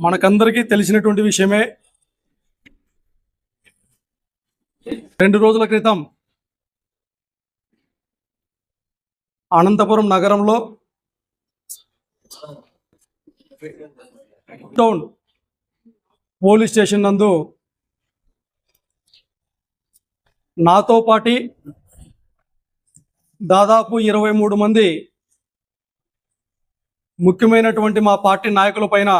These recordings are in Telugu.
మనకందరికీ తెలిసినటువంటి విషయమే రెండు రోజుల క్రితం అనంతపురం నగరంలో టౌన్ పోలీస్ స్టేషన్ నందు నాతో పాటి దాదాపు ఇరవై మూడు మంది ముఖ్యమైనటువంటి మా పార్టీ నాయకుల పైన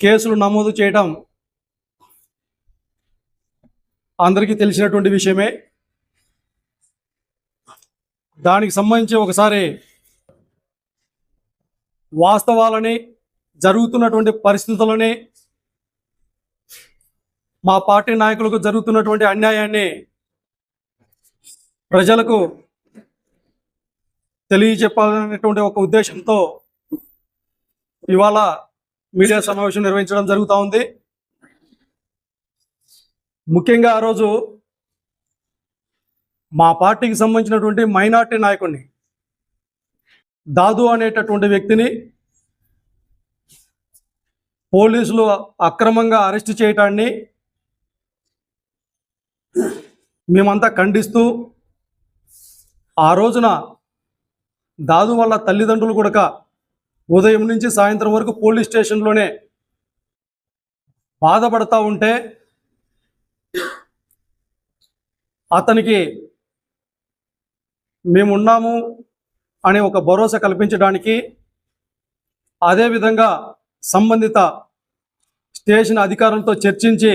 కేసులు నమోదు చేయడం అందరికీ తెలిసినటువంటి విషయమే. దానికి సంబంధించి ఒకసారి వాస్తవాలని జరుగుతున్నటువంటి పరిస్థితులని మా పార్టీ నాయకులకు జరుగుతున్నటువంటి అన్యాయాన్ని ప్రజలకు తెలియచెప్పాలనేటువంటి ఒక ఉద్దేశంతో ఇవాళ మీడియా సమావేశం నిర్వహించడం జరుగుతూ ఉంది. ముఖ్యంగా ఆ రోజు మా పార్టీకి సంబంధించినటువంటి మైనార్టీ నాయకుడిని దాదు అనేటటువంటి వ్యక్తిని పోలీసులు అక్రమంగా అరెస్ట్ చేయటాన్ని మేమంతా ఖండిస్తూ ఆ రోజున దాదు వాళ్ళ తల్లిదండ్రులు కూడా ఉదయం నుంచి సాయంత్రం వరకు పోలీస్ స్టేషన్లోనే బాధపడతా ఉంటే అతనికి మేమున్నాము అనే ఒక భరోసా కల్పించడానికి అదేవిధంగా సంబంధిత స్టేషన్ అధికారులతో చర్చించి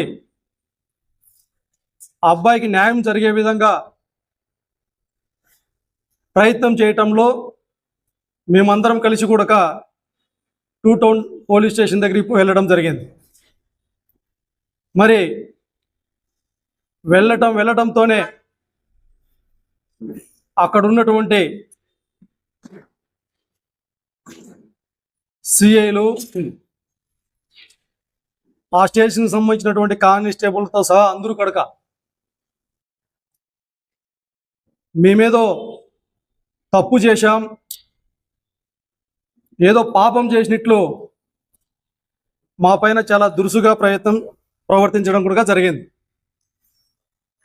అబ్బాయికి న్యాయం జరిగే విధంగా ప్రయత్నం చేయటంలో మేమందరం కలిసి కూడా టూ టౌన్ పోలీస్ స్టేషన్ దగ్గరికి వెళ్ళడం జరిగింది. మరి వెళ్ళటం వెళ్ళటంతోనే అక్కడ ఉన్నటువంటి సిఐలు ఆ స్టేషన్కి సంబంధించినటువంటి కానిస్టేబుల్తో సహా అందరూ కడక మేమేదో తప్పు చేశాం ఏదో పాపం చేసినట్లు మా పైన చాలా దురుసుగా ప్రయత్నం ప్రవర్తించడం కూడా జరిగింది.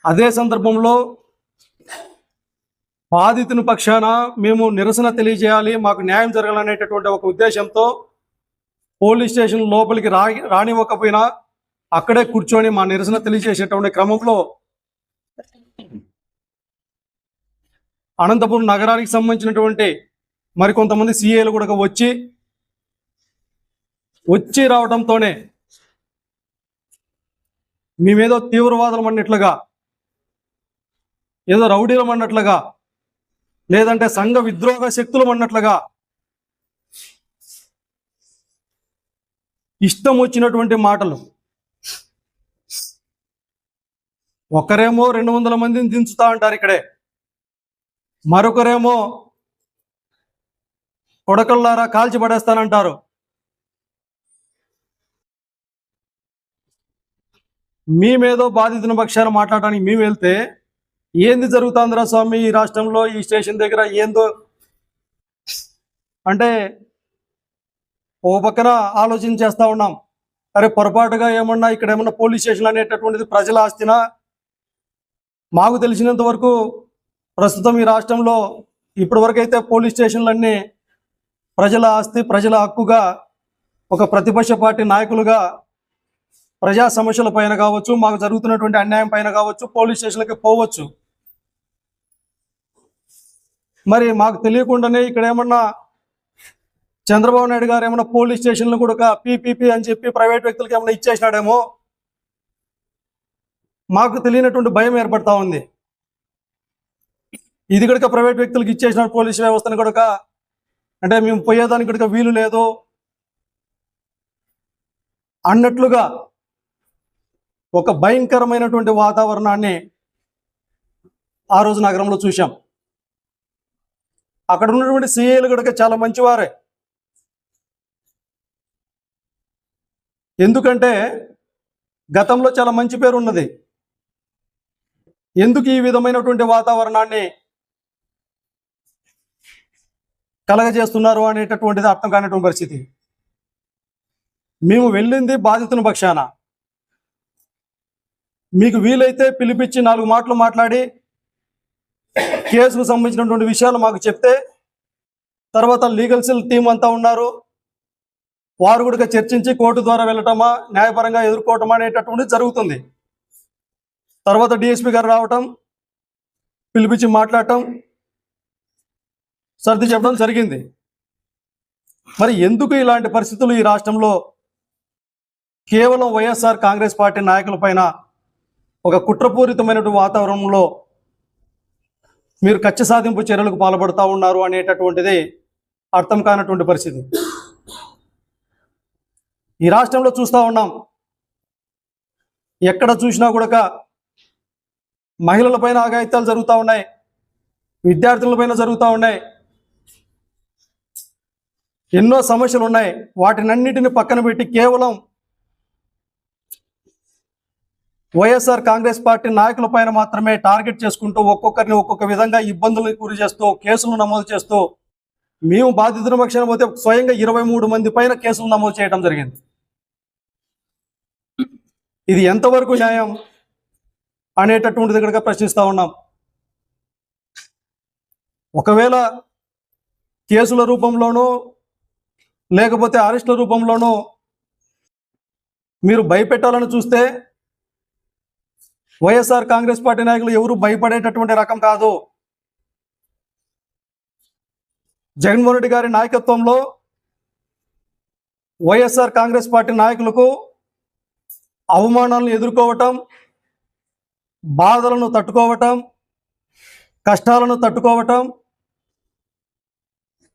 అదే సందర్భంలో బాధితుని పక్షాన మేము నిరసన తెలియజేయాలి మాకు న్యాయం జరగాలనేటటువంటి ఒక ఉద్దేశంతో పోలీస్ స్టేషన్ లోపలికి రా రానివ్వకపోయినా అక్కడే కూర్చొని మా నిరసన తెలియజేసేటువంటి క్రమంలో అనంతపురం నగరానికి సంబంధించినటువంటి మరికొంతమంది సీఏలు కూడా వచ్చి వచ్చి రావడంతోనే మేమేదో తీవ్రవాదులం అన్నట్లుగా ఏదో రౌడీలం అన్నట్లుగా లేదంటే సంఘ విద్రోహ శక్తులం అన్నట్లుగా ఇష్టం వచ్చినటువంటి మాటలు. ఒకరేమో రెండు వందల మందిని దించుతా అంటారు ఇక్కడే. మరొకరేమో కొడకల్లారా కాల్చి పడేస్తానంటారు. మేమేదో బాధితుని పక్షాన మాట్లాడడానికి మేము వెళ్తే ఏంది జరుగుతుందిరా స్వామి ఈ రాష్ట్రంలో ఈ స్టేషన్ దగ్గర ఏందో అంటే ఓ పక్కన ఆలోచన చేస్తూ ఉన్నాం. అరే పొరపాటుగా ఏమన్నా ఇక్కడ ఏమన్నా పోలీస్ స్టేషన్ అనేటటువంటిది ప్రజల ఆస్తినా? మాకు తెలిసినంత వరకు ప్రస్తుతం ఈ రాష్ట్రంలో ఇప్పటి వరకు అయితే పోలీస్ స్టేషన్లన్నీ ప్రజల ఆస్తి ప్రజల హక్కుగా ఒక ప్రతిపక్ష పార్టీ నాయకులుగా ప్రజా సమస్యల పైన కావచ్చు మాకు జరుగుతున్నటువంటి అన్యాయం పైన కావచ్చు పోలీస్ స్టేషన్లకి పోవచ్చు. మరి మాకు తెలియకుండానే ఇక్కడ ఏమన్నా చంద్రబాబు నాయుడు గారు ఏమన్నా పోలీస్ స్టేషన్లు కూడా పీపీపీ అని చెప్పి ప్రైవేట్ వ్యక్తులకి ఏమైనా ఇచ్చేసినాడేమో మాకు తెలియనటువంటి భయం ఏర్పడతా ఉంది. ఇది కనుక ప్రైవేట్ వ్యక్తులకు ఇచ్చేసిన పోలీస్ వ్యవస్థను కనుక అంటే మేము పోయేదానికి కనుక వీలు లేదు. అన్నట్లుగా ఒక భయంకరమైనటువంటి వాతావరణాన్ని ఆ రోజు నగరంలో చూశాం. అక్కడ ఉన్నటువంటి సీఏలు కనుక చాలా మంచివారే. ఎందుకంటే గతంలో చాలా మంచి పేరు ఉన్నది. ఎందుకు ఈ విధమైనటువంటి వాతావరణాన్ని కలగజేస్తున్నారు అనేటటువంటిది అర్థం కానటువంటి పరిస్థితి. మేము వెళ్ళింది బాధితుల పక్షాన. మీకు వీలైతే పిలిపించి నాలుగు మాటలు మాట్లాడి కేసుకు సంబంధించినటువంటి విషయాలు మాకు చెప్తే తర్వాత లీగల్ సెల్ టీం అంతా ఉన్నారు. వారు కూడా చర్చించి కోర్టు ద్వారా వెళ్ళటమా న్యాయపరంగా ఎదుర్కోవటమా అనేటటువంటిది జరుగుతుంది. తర్వాత డిఎస్పి గారు రావటం పిలిపించి మాట్లాడటం సర్ది చెప్పడం జరిగింది. మరి ఎందుకు ఇలాంటి పరిస్థితులు ఈ రాష్ట్రంలో కేవలం వైఎస్ఆర్ కాంగ్రెస్ పార్టీ నాయకుల పైన ఒక కుట్రపూరితమైనటువంటి వాతావరణంలో మీరు కచ్చ సాధింపు చర్యలకు పాల్పడుతూ ఉన్నారు అనేటటువంటిది అర్థం కానటువంటి పరిస్థితి. ఈ రాష్ట్రంలో చూస్తూ ఉన్నాం. ఎక్కడ చూసినా కూడా మహిళల పైన ఆగాయిత్యాలు జరుగుతూ ఉన్నాయి. విద్యార్థుల పైన జరుగుతూ ఉన్నాయి. ఎన్నో సమస్యలు ఉన్నాయి. వాటినన్నిటిని పక్కన పెట్టి కేవలం వైఎస్ఆర్ కాంగ్రెస్ పార్టీ నాయకుల పైన మాత్రమే టార్గెట్ చేసుకుంటూ ఒక్కొక్కరిని ఒక్కొక్క విధంగా ఇబ్బందులకు గురి చేస్తూ కేసులు నమోదు చేస్తూ మేము బాధితుల పక్షాన పోతే స్వయంగా ఇరవై మూడు మంది పైన కేసులు నమోదు చేయడం జరిగింది. ఇది ఎంతవరకు న్యాయం అనేటటువంటి దగ్గరగా ప్రశ్నిస్తూ ఉన్నాం. ఒకవేళ కేసుల రూపంలోనూ లేకపోతే అరెస్టుల రూపంలోనూ మీరు భయపెట్టాలని చూస్తే వైఎస్ఆర్ కాంగ్రెస్ పార్టీ నాయకులు ఎవరు భయపడేటటువంటి రకం కాదు. జగన్మోహన్ రెడ్డి గారి నాయకత్వంలో వైఎస్ఆర్ కాంగ్రెస్ పార్టీ నాయకులకు అవమానాలను ఎదుర్కోవటం బాధలను తట్టుకోవటం కష్టాలను తట్టుకోవటం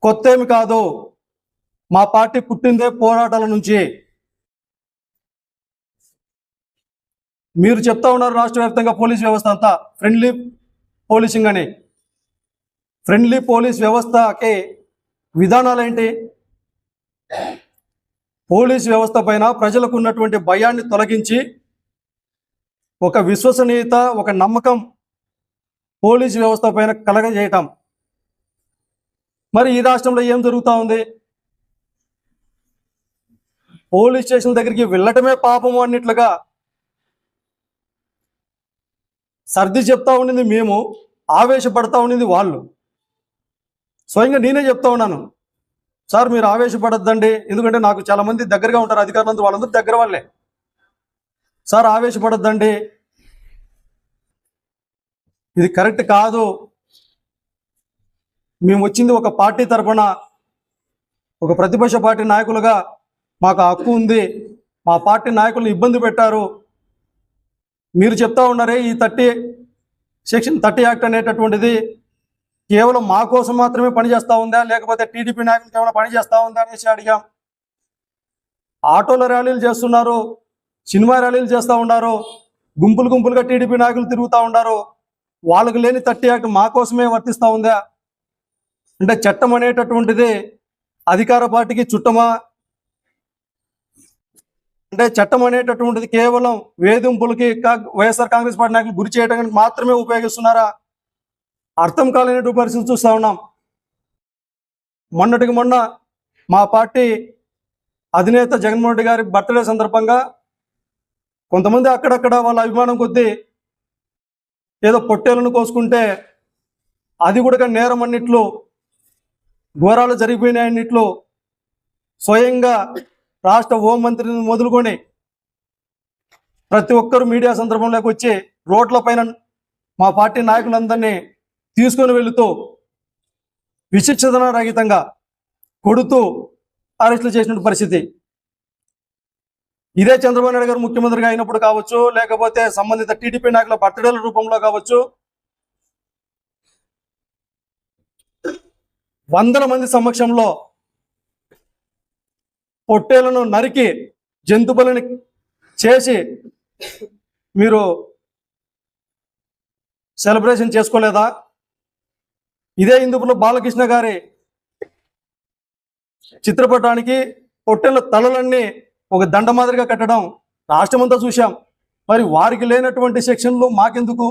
కొత్తేమి కాదు. మా పార్టీ పుట్టిందే పోరాటాల నుంచి. మీరు చెప్తా ఉన్నారు రాష్ట్ర వ్యాప్తంగా పోలీస్ వ్యవస్థ అంతా. ఫ్రెండ్లీ పోలీసింగ్ అని. ఫ్రెండ్లీ పోలీస్ వ్యవస్థకి విధానాలు ఏంటి? పోలీస్ వ్యవస్థ పైన ప్రజలకు ఉన్నటువంటి భయాన్ని తొలగించి ఒక విశ్వసనీయత ఒక నమ్మకం పోలీస్ వ్యవస్థ పైన కలగజేయటం. మరి ఈ రాష్ట్రంలో ఏం జరుగుతూ ఉంది? పోలీస్ స్టేషన్ దగ్గరికి వెళ్ళటమే పాపము అన్నట్లుగా. సర్ది చెప్తా ఉండింది మేము ఆవేశపడతా ఉండింది వాళ్ళు. స్వయంగా నేనే చెప్తా ఉన్నాను. సార్ మీరు ఆవేశపడద్దండి ఎందుకంటే నాకు చాలామంది దగ్గరగా ఉంటారు అధికారులంతా వాళ్ళందరూ దగ్గర వాళ్ళే. సార్ ఆవేశపడద్దండి. ఇది కరెక్ట్ కాదు. మేము వచ్చింది ఒక పార్టీ తరఫున ఒక ప్రతిపక్ష పార్టీ నాయకులుగా మాకు హక్కు ఉంది. మా పార్టీ నాయకులను ఇబ్బంది పెట్టారు. మీరు చెప్తా ఉన్నారే ఈ థర్టీ సెక్షన్ థర్టీ యాక్ట్ అనేటటువంటిది కేవలం మా కోసం మాత్రమే పనిచేస్తూ ఉందా? లేకపోతే టీడీపీ నాయకులు కేవలం పని చేస్తూ ఉందా అనేసి అడిగాం. ఆటోల ర్యాలీలు చేస్తున్నారు. సినిమా ర్యాలీలు చేస్తూ ఉన్నారు. గుంపులు గుంపులుగా టీడీపీ నాయకులు తిరుగుతూ ఉన్నారు. వాళ్ళకు లేని థర్టీ యాక్ట్ మా కోసమే వర్తిస్తూ ఉందా? అంటే చట్టం అనేటటువంటిది అధికార పార్టీకి చుట్టమా? అంటే చట్టం అనేటటువంటిది కేవలం వేధింపులకి వైఎస్ఆర్ కాంగ్రెస్ పార్టీ నాయకులు గురి చేయడానికి మాత్రమే ఉపయోగిస్తున్నారా? అర్థం కాలేనటువంటి పరిస్థితి చూస్తా ఉన్నాం. మొన్నటికి మొన్న మా పార్టీ అధినేత జగన్మోహన్ రెడ్డి గారి బర్త్డే సందర్భంగా కొంతమంది అక్కడక్కడ వాళ్ళ అభిమానం కొద్దీ ఏదో పొట్టేలను కోసుకుంటే అది కూడా నేరం అన్నిట్లు ఘోరాలు జరిగిపోయినాయన్నిట్లు స్వయంగా రాష్ట్ర హోంమంత్రిని మొదలుకొని ప్రతి ఒక్కరు మీడియా సందర్భంలోకి వచ్చి రోడ్ల పైన మా పార్టీ నాయకులందరినీ తీసుకొని వెళుతూ విశిక్షణ రహితంగా కొడుతూ అరెస్టులు చేసిన పరిస్థితి. ఇదే చంద్రబాబు నాయుడు గారు ముఖ్యమంత్రిగా అయినప్పుడు కావచ్చు లేకపోతే సంబంధిత టీడీపీ నాయకుల బర్త్డేల రూపంలో కావచ్చు వందల మంది సమక్షంలో పొట్టేలను నరికి జంతుబలిని చేసి మీరు సెలబ్రేషన్ చేసుకోలేదా? ఇదే ఇందుపులో బాలకృష్ణ గారి చిత్రపటానికి పొట్టెల తలలన్నీ ఒక దండ మాదిరిగా కట్టడం రాష్ట్రమంతా చూశాం. మరి వారికి లేనటువంటి సెక్షన్లు మాకెందుకు?